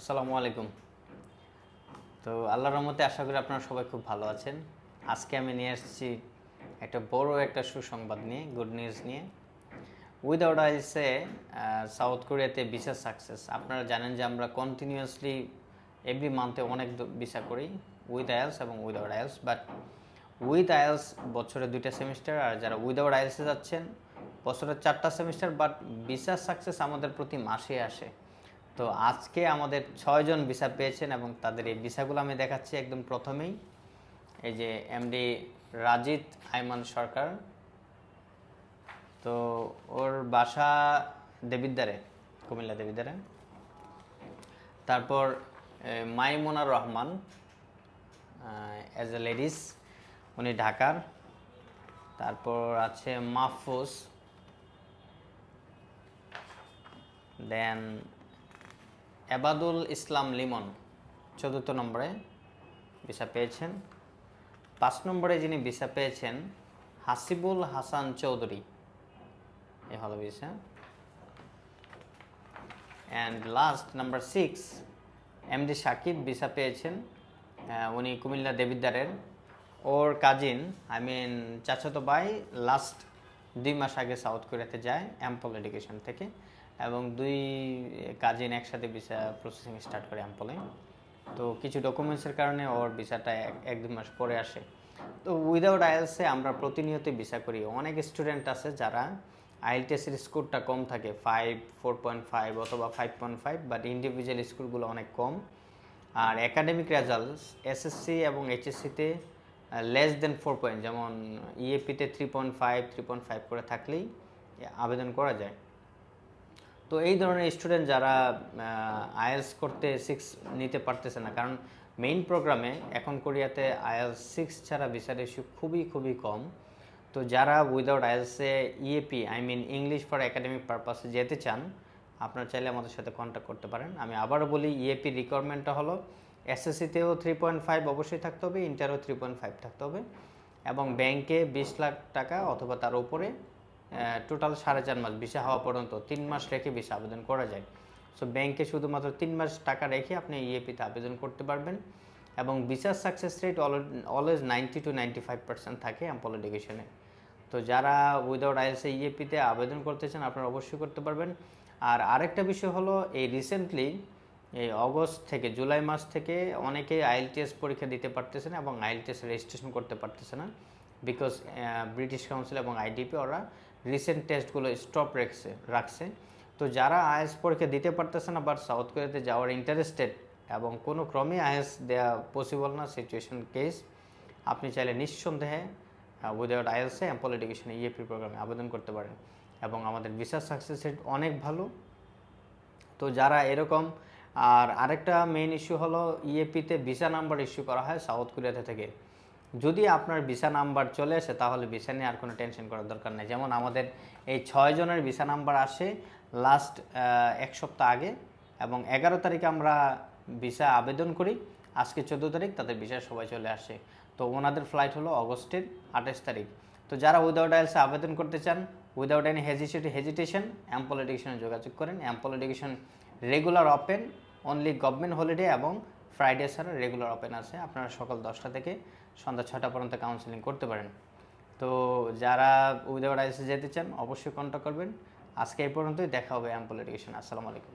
আসসালামু আলাইকুম। তো আল্লাহর রহমতে আশা করি আপনারা সবাই খুব ভালো আছেন। আজকে আমি নিয়ে আসছি একটা বড় একটা সুসংবাদ নিয়ে গুড নিউজ নিয়ে। উইদাউট আইসে সাউথ কোরিয়াতে ভিসা সাকসেস আপনারা জানেন যে আমরা কন্টিনিউয়াসলি এভরি মান্থে অনেক ভিসা করি উইথ আয়েলস এবং without IELTS but with IELTS বছরে দুইটা সেমিস্টার আর যারা উইদাউট আয়েলসে যাচ্ছেন বছরের চারটা সেমিস্টার বাট ভিসা সাকসেস আমাদের প্রতি মাসে আসে। তো আজকে আমাদের ছয়জন ভিসা পেয়েছেন এবং তাদের এই ভিসাগুলো আমি দেখাচ্ছি একদম প্রথমেই। এই যে এমডি রাজিত আইমান সরকার। তো ওর বাসা দেবিদ্দারে কুমিল্লা দেবিদ্দারে তারপর এ, মাইমুনার রহমান অ্যাজ এ লেডিস উনি ঢাকার। তারপর আছে মাহফুজ। দেন এবাদুল ইসলাম লিমন, চতুর্থ নম্বরে ভিসা পেয়েছেন। পাঁচ নম্বরে যিনি ভিসা পেয়েছেন, হাসিবুল হাসান চৌধুরী। এ হলো visa. And last number six MD Sakib visa পেয়েছেন। উনি কুমিল্লা দেবিদ্দারের ওর কাজিন আই মিন চাচাতো ভাই লাস্ট দুই মাস আগে সাউথ কোরিয়াতে যায় অ্যাম্পল এডুকেশন থেকে। এবং দুই কাজিন একসাথে ভিসা প্রসেসিং স্টার্ট করে অ্যাম্পলে তো কিছু ডকুমেন্টসের কারণে ওর ভিসাটা এক দুই মাস পরে আসে। তো উইদাউট আইএলসে আমরা প্রতিনিয়ত ভিসা করি। অনেক স্টুডেন্ট আছে যারা আইএলটিএসের স্কোরটা কম থাকে ফাইভ ফোর পয়েন্ট ফাইভ অথবা five point five but individual স্কোরগুলো অনেক কম। আর একাডেমিক রেজাল্টস এসএসসি এবং এইচএসসিতে লেস দেন ফোর পয়েন্ট যেমন ইএপিতে three point five three point five করে থাকলেই আবেদন করা যায়। তো এই ধরনের স্টুডেন্ট যারা আইএলস করতে সিক্স নিতে পারতেছে না, কারণ মেইন প্রোগ্রামে এখন কোরিয়াতে আইএলস সিক্স ছাড়া ভিসার ইস্যু খুবই খুবই কম। তো যারা without IELTS EAP I mean English for academic পারপাসে যেতে চান, আপনারা চাইলে আমাদের সাথে কন্ট্যাক্ট করতে পারেন। আমি আবারও বলি E ইএপি রিকোয়ারমেন্টটা হলো এসএসসিতেও থ্রি পয়েন্ট ফাইভ অবশ্যই থাকতে হবে ইন্টারও থ্রি পয়েন্ট ফাইভ থাকতে হবে। এবং ব্যাংকে বিশ লাখ টাকা অথবা তার উপরে টোটাল সাড়ে চার মাস ভিসা হওয়া পর্যন্ত তিন মাস রেখে ভিসা আবেদন করা যায়। সো ব্যাংকে শুধুমাত্র তিন মাস টাকা রেখে আপনি ইএপিতে আবেদন করতে পারবেন এবং ভিসার success rate always ninety two ninety five percent থাকে অ্যাম্পল এডুকেশনে তো যারা উইদাউট আইএলসে ইএপিতে আবেদন করতে চান, আপনারা অবশ্যই করতে পারবেন। আর আরেকটা বিষয় হলো, এই রিসেন্টলি এই অগস্ট থেকে জুলাই মাস থেকে অনেকে আইএলটিএস পরীক্ষা দিতে পারতেছে না এবং আইএলটিএস রেজিস্ট্রেশন করতে পারতেছে না। বিকজ ব্রিটিশ কাউন্সিল এবং আইডিপি ওরা রিসেন্ট টেস্টগুলো স্টপ রাখছে রাখছে। তো যারা আইএস পরীক্ষা দিতে পারতেছে না বাট সাউথ কোরিয়াতে যাওয়ার ইন্টারেস্টেড এবং কোনো ক্রমে আইএস দেওয়া পসিবল না সিচুয়েশন কেস আপনি চাইলে নিঃসন্দেহে উইদাউট আইএলসে অ্যাম্পল এডুকেশন ইএপি প্রোগ্রামে আবেদন করতে পারেন এবং আমাদের ভিসা সাকসেস রেট অনেক ভালো। তো যারা এরকম, আর আরেকটা মেইন ইস্যু হলো ইএপিতে ভিসা নাম্বার ইস্যু করা হয় সাউথ কোরিয়াতে থেকে। যদি আপনার ভিসা নাম্বার চলে আসে, তাহলে ভিসা নিয়ে আর কোনো টেনশন করার দরকার নেই। যেমন আমাদের এই ছয় জনের ভিসা নাম্বার আসে লাস্ট এক সপ্তাহ আগে এবং এগারো তারিখে আমরা ভিসা আবেদন করি। আজকে চোদ্দ তারিখ, তাদের ভিসা সবাই চলে আসে। তো ওনাদের ফ্লাইট হলো অগস্টের আঠাশ তারিখ। তো যারা উইদাউট আইলসে আবেদন করতে চান without any hesitate hesitation ample এডুকেশনে যোগাযোগ করেন। Ample education regular open only government holiday এবং ফ্রাইডে ছাড়া রেগুলার ওপেন আছে। আপনারা সকাল দশটা থেকে সন্ধ্যা ছটা পর্যন্ত কাউন্সেলিং করতে পারেন। তো যারা উইদাউট আইসে যেতে চান, অবশ্যই কন্ট্যাক্ট করবেন। আজকে এই পর্যন্তই, দেখা হবে অ্যাম্পল এডুকেশন আসসালামু আলাইকুম।